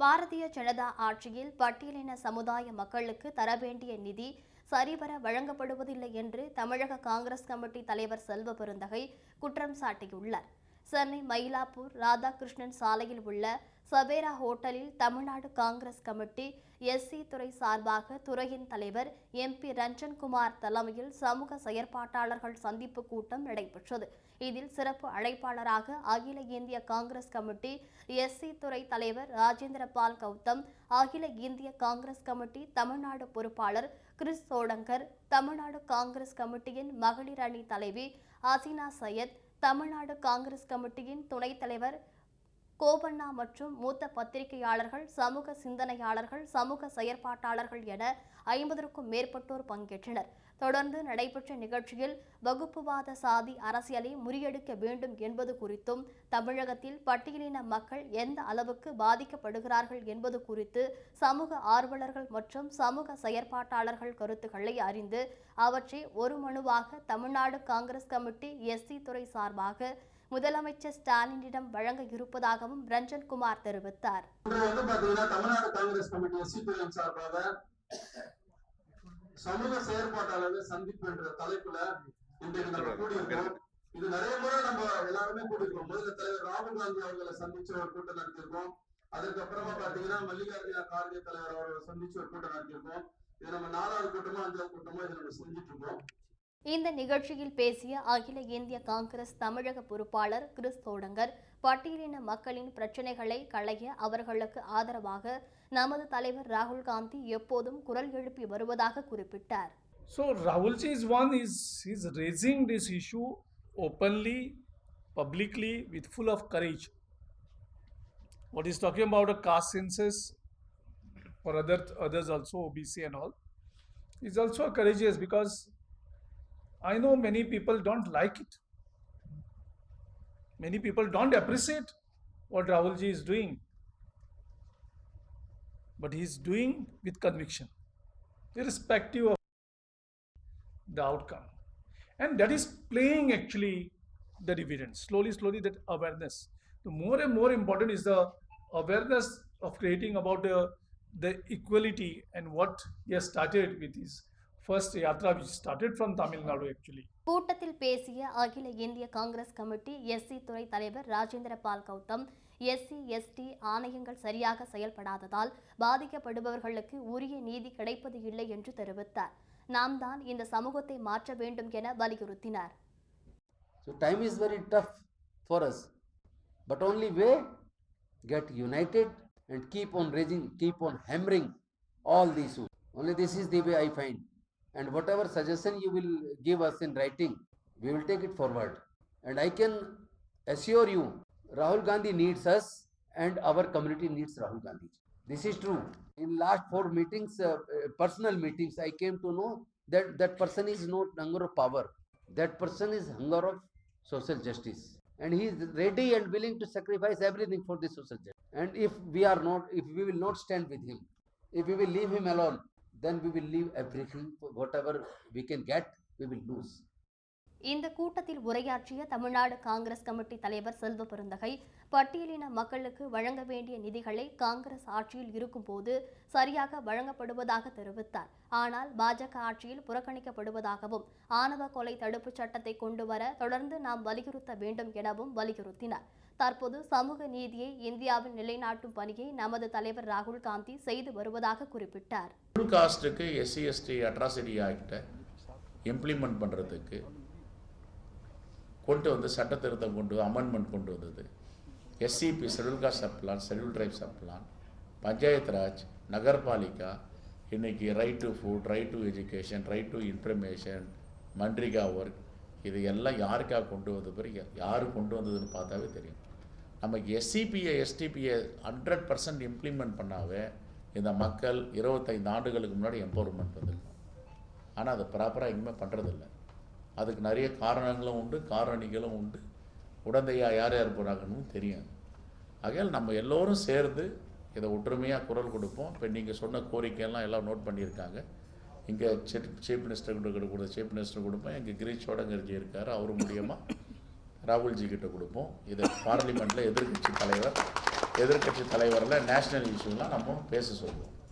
பாரதிய ஜனதா ஆட்சியில் பட்டியலின சமுதாய மக்களுக்கு தர வேண்டிய நிதி சரிவர வழங்கப்படுவதில்லை என்று தமிழக காங்கிரஸ் கமிட்டி தலைவர் செல்வ பெருந்தகை குற்றம் சாட்டியுள்ளார். சென்னை மயிலாப்பூர் ராதாகிருஷ்ணன் சாலையில் உள்ள சவேரா ஹோட்டலில் தமிழ்நாடு காங்கிரஸ் கமிட்டி எஸ்சி துறை சார்பாக துறையின் தலைவர் எம்பி ரஞ்சன்குமார் தலைமையில் சமூக செயற்பாட்டாளர்கள் சந்திப்பு கூட்டம் நடைபெற்றது. இதில் சிறப்பு அழைப்பாளராக அகில இந்திய காங்கிரஸ் கமிட்டி எஸ்சி துறை தலைவர் ராஜேந்திர பால் கௌதம் அகில இந்திய காங்கிரஸ் கமிட்டி தமிழ்நாடு பொறுப்பாளர் கிறிஸ் சோடங்கர் தமிழ்நாடு காங்கிரஸ் கமிட்டியின் மகளிர் அணி தலைவி அசினா சையத் தமிழ்நாடு காங்கிரஸ் கமிட்டியின் துணைத் தலைவர் கோபண்ணா மற்றும் மூத்த பத்திரிகையாளர்கள் சமூக சிந்தனையாளர்கள் சமூக செயற்பாட்டாளர்கள் என ஐம்பதற்கும் மேற்பட்டோர் பங்கேற்றனர். தொடர்ந்து நடைபெற்ற நிகழ்ச்சியில் வகுப்புவாத சாதி அரசியலை முறியடிக்க வேண்டும் என்பது குறித்தும் தமிழகத்தில் பட்டியலின மக்கள் எந்த அளவுக்கு பாதிக்கப்படுகிறார்கள் என்பது குறித்து சமூக ஆர்வலர்கள் மற்றும் சமூக செயற்பாட்டாளர்கள் கருத்துக்களை அறிந்து அவற்றை ஒரு மனுவாக தமிழ்நாடு காங்கிரஸ் கமிட்டி எஸ்சி துறை சார்பாக முதலமைச்சர் ஸ்டாலினிடம் வழங்க இருப்பதாகவும் ரஞ்சன் குமார் தெரிவித்தார் தமிழ்நாடு காங்கிரஸ் கமிட்டி எஸ்சி சார்பாக சமூக செயற்பாட்டாளர்கள் சந்திப்பு என்ற தலைப்புல இன்றைக்கு நம்ம கூடியிருக்கோம். இது நிறைய முறை நம்ம எல்லாருமே கூடியிருக்கோம். முதல்ல தலைவர் ராகுல் காந்தி அவர்களை சந்திச்சு ஒரு கூட்டம் நடத்தியிருக்கோம். அதுக்கப்புறமா பாத்தீங்கன்னா மல்லிகார்ஜுன கார்கே தலைவர் அவர்களை சந்திச்சு ஒரு கூட்டம் நடத்தியிருக்கோம். இது நம்ம நாலாவது கூட்டமோ அஞ்சாவது கூட்டமோ இதை நம்ம செஞ்சுட்டு இருக்கோம். இந்த நிகழ்ச்சியில் பேசிய அகில இந்திய காங்கிரஸ் தமிழக பொறுப்பாளர் கிறிஸ் தோடங்கர் பட்டியலின மக்களின் பிரச்சினைகளை களைய அவர்களுக்கு ஆதரவாக நமது தலைவர் ராகுல் காந்தி எப்போதும் குரல் எழுப்பி வருவதாக குறிப்பிட்டார் So Rahulji is one is he's raising this issue openly, publicly, with full of courage. What he's talking about a caste census or other others also OBC and all is also courageous because I know many people don't like it. Many people don't appreciate what Rahulji is doing. But he is doing with conviction, irrespective of the outcome. And that is playing actually the dividends. Slowly, slowly, that awareness. The more and more important is the awareness of creating about the, the equality and what he has started with his yatra, which started from Tamil Nadu actually. கூட்டத்தில் பேசிய அகில இந்திய Congress committee SC துறை தலைவர் Rajendra Pal Gautam SC ST ஆணையங்கள் சரியாக செயல்படாததால் பாதிக்கப்படுபவர்களுக்கு உரிய நீதி கிடைப்பது இல்லை என்று தெரிவித்தார் நாம் தான் இந்த சமூகத்தை மாற்ற வேண்டும் என வலியுறுத்தினார் So time is very tough for us. But only way get united and keep on raising, keep on hammering all these issues. Only this is the way I find. And whatever suggestion you will give us in writing, we will take it forward. And I can assure you, Rahul Gandhi needs us and our community needs Rahul Gandhi. This is true. In last four meetings, uh, uh, personal meetings, I came to know that that person is not hunger of power. That person is hunger of social justice. And he is ready and willing to sacrifice everything for the social justice. And if we are not, if we will not stand with him, if we will leave him alone, then we will leave everything, whatever we can get, we will lose. இந்த கூட்டத்தில் உரையாற்றிய Tamil Nadu Congress committee தலைவர் செல்வ பெருந்தகை பட்டியலின மக்களுக்கு வழங்க வேண்டிய நிதிகளை காங்கிரஸ் ஆட்சியில் இருக்கும்போது சரியாக வழங்கப்படுவதாக தெரிவித்தார். ஆனால் பாஜக ஆட்சியில் புறக்கணிக்கப்படுவதாகவும் ஆணவ கொலை தடுப்புச் சட்டத்தை கொண்டு வர தொடர்ந்து நாம் வலியுறுத்த வேண்டும் எனவும் வலியுறுத்தினார். தற்போது சமூக நீதியை இந்தியாவில் நிலைநாட்டும் பணியை நமது தலைவர் ராகுல் காந்தி செய்து வருவதாக குறிப்பிட்டார். எஸ்சி எஸ்டி அட்ராசிட்டி ஆக்டை இம்ப்ளிமெண்ட் பண்ணுறதுக்கு கொண்டு வந்து சட்ட திருத்தம் கொண்டு அமெண்ட்மெண்ட் கொண்டு வந்தது. SCP schedule caste subplan schedule tribe subplan panchayat raj nagarpalika இன்றைக்கி right to food right to education right to information MNREGA work இது எல்லாம் யாருக்காக கொண்டு வந்த பிறகு யார் கொண்டு வந்ததுன்னு பார்த்தாவே தெரியும். நமக்கு எஸ்சிபியை எஸ்டிபியை ஹண்ட்ரட் பர்சன்ட் இம்ப்ளிமெண்ட் பண்ணாவே இந்த மக்கள் இருபத்தைந்து ஆண்டுகளுக்கு முன்னாடி எம்பவர்மெண்ட் வந்துருக்கும். ஆனால் அதை ப்ராப்பராக எங்கேயுமே பண்ணுறதில்ல அதுக்கு நிறைய காரணங்களும் உண்டு காரணிகளும் உண்டு. உடந்தையாக யார் யார் போகிறாங்கன்னு தெரியாது. ஆகையால் நம்ம எல்லோரும் சேர்ந்து இதை ஒற்றுமையாக குரல் கொடுப்போம். இப்போ நீங்கள் சொன்ன கோரிக்கையெல்லாம் எல்லாம் நோட் பண்ணியிருக்காங்க. இங்கே சீஃப் சீஃப் மினிஸ்டர் கிட்ட கொடுத்த சீஃப் மினிஸ்டர் கொடுப்போம். எங்கள் கிரீஷ் சோடங்கர்ஜி இருக்கார் அவர் மூலியமாக ராகுல்ஜி கிட்ட கொடுப்போம். இதை பார்லிமெண்ட்டில் எதிர்க்கட்சி தலைவர் எதிர்க்கட்சி தலைவரில் நேஷ்னல் இஷ்யூலாம் நம்ம பேச சொல்லுவோம்.